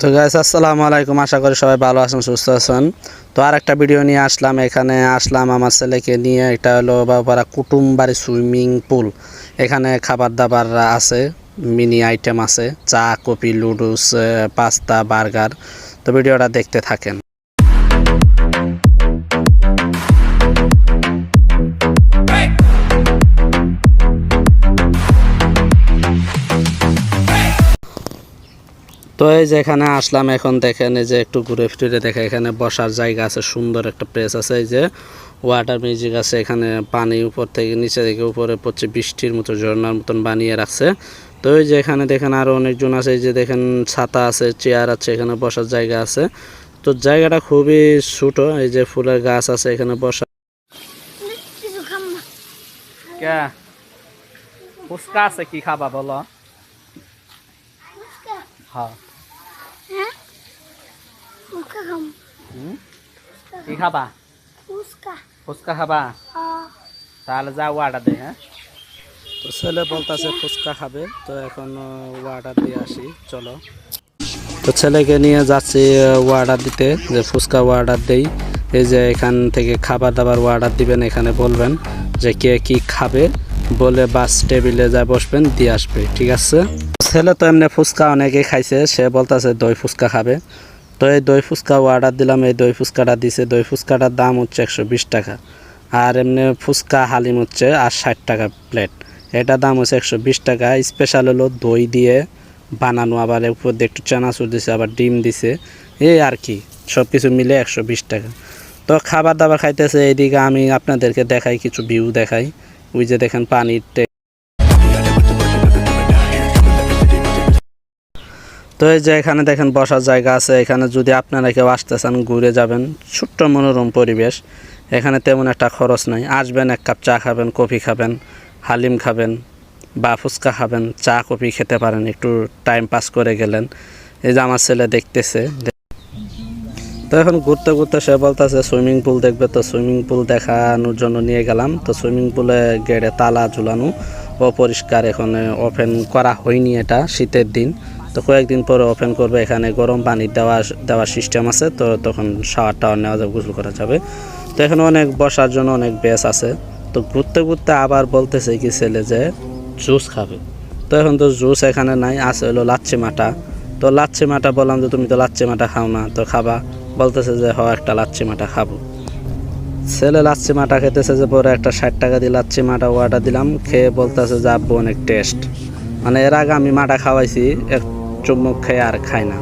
তো গাইস আসসালামু আলাইকুম। আশা করি সবাই ভালো আছেন, সুস্থ আছেন। তো আর একটা ভিডিও নিয়ে আসলাম। এখানে আসলাম আমার ছেলেকে নিয়ে। এটা হলো বাবারা কুটুম বাড়ি সুইমিং পুল। এখানে খাবার দাবার আছে, মিনি আইটেম আছে, চা, কফি লুডুস পাস্তা, বার্গার। তো ভিডিওটা দেখতে থাকেন। তো এই যে এখানে আসলাম এখন দেখেন এই যে একটু ঘুরে ফিরে দেখে এখানে বসার জায়গা আছে সুন্দর একটা প্লেস আছে। এই যে ওয়াটার মিউজিক আছে এখানে পানি উপর থেকে নিচে থেকে উপরে পড়ছে বৃষ্টির মতো ঝর্ণার মতন বানিয়ে রাখছে। তো এই যে এখানে দেখেন আরও অনেকজন আছে এই যে দেখেন ছাতা আছে চেয়ার আছে এখানে বসার জায়গা আছে। তো জায়গাটা খুবই ছোট এই যে ফুলের গাছ আছে এখানে বসা ফুচকা আছে কি খাবা বলো? হ্যাঁ। ফুচকা খাম কি খাবা ফুচকা ফুচকা খাবা তাহলে যা অর্ডার দে হ্যাঁ তো ছেলে বলতেছে ফুচকা খাবে তো এখন অর্ডার দিয়ে আসি চলো। তো ছেলেকে নিয়ে যাচ্ছি অর্ডার দিতে যে ফুচকা অর্ডার দেই। এই যে এখান থেকে খাবার দাবার অর্ডার দিবেন এখানে বলবেন যে কে কি খাবে বলে বাস টেবিলে যা বসবেন দিয়ে আসবে ঠিক আছে? ছেলে তো এমনি ফুচকা অনেকেই খাইছে সে বলতেছে দই ফুচকা খাবে। তো এই দই ফুচকা অর্ডার দিলাম, এই দই ফুচকাটা দিছে। দই ফুচকাটার দাম হচ্ছে একশো বিশ টাকা। আর এমনি ফুচকা হালিম হচ্ছে আর ষাট টাকা প্লেট এটা দাম হচ্ছে একশো বিশ টাকা। স্পেশাল হলো দই দিয়ে বানানো, আবার উপর দিয়ে একটু চানাচুর দিছে, আবার ডিম দিছে। এই আর কি সব কিছু মিলে একশো বিশ টাকা। তো খাবার দাবার খাইতেছে, এইদিকে আমি আপনাদেরকে দেখাই, কিছু ভিউ দেখাই। ওই যে দেখেন পানির তো এই যে এখানে দেখেন বসার জায়গা আছে, এখানে যদি আপনারা কেউ আসতে চান ঘুরে যাবেন, ছোট্ট মনোরম পরিবেশ, এখানে তেমন একটা খরচ নাই। আসবেন, এক কাপ চা খাবেন, কফি খাবেন, হালিম খাবেন বা ফুচকা খাবেন, চা, কফি খেতে পারেন, একটু টাইম পাস করে গেলেন। এই যে আমার ছেলে দেখতেছে। তো এখন ঘুরতে ঘুরতে সে বলতেছে সুইমিং পুল দেখবে তো সুইমিং পুল দেখানোর জন্য নিয়ে গেলাম। তো সুইমিং পুলে গেড়ে তালা ঝুলানো, অপরিষ্কার এখানে ওপেন করা হয়নি এটা শীতের দিন। তো কয়েকদিন পরে ওপেন করবে, এখানে গরম পানি দেওয়া, দেওয়ার সিস্টেম আছে, তো তখন শাওয়ার টাওয়ার নেওয়া যাবে, গোসল করা যাবে। তো এখানে অনেক বসার জন্য অনেক বেস আছে। তো ঘুরতে ঘুরতে আবার বলতেছে কি ছেলে যে, জুস খাবে। তো এখন তো জুস এখানে নাই, আছে হলো লাচ্ছি মাটা। তো লাচ্ছি মাটা বললাম যে, তুমি তো লাচ্ছি মাটা খাও না, তো খাবা। বলতেছে যে, হ, একটা লাচ্ছি মাটা খাব। ছেলে লাচ্ছি মাটা খেতেছে যে, পরে একটা ষাট টাকা দিয়ে লাচ্ছি মাটা অর্ডার দিলাম। খেয়ে বলতেছে যে, আব্বু, অনেক টেস্ট মানে এর আগে আমি মাটা খাওয়াইছি, এক চুমুক খেয়ে আর খায় না।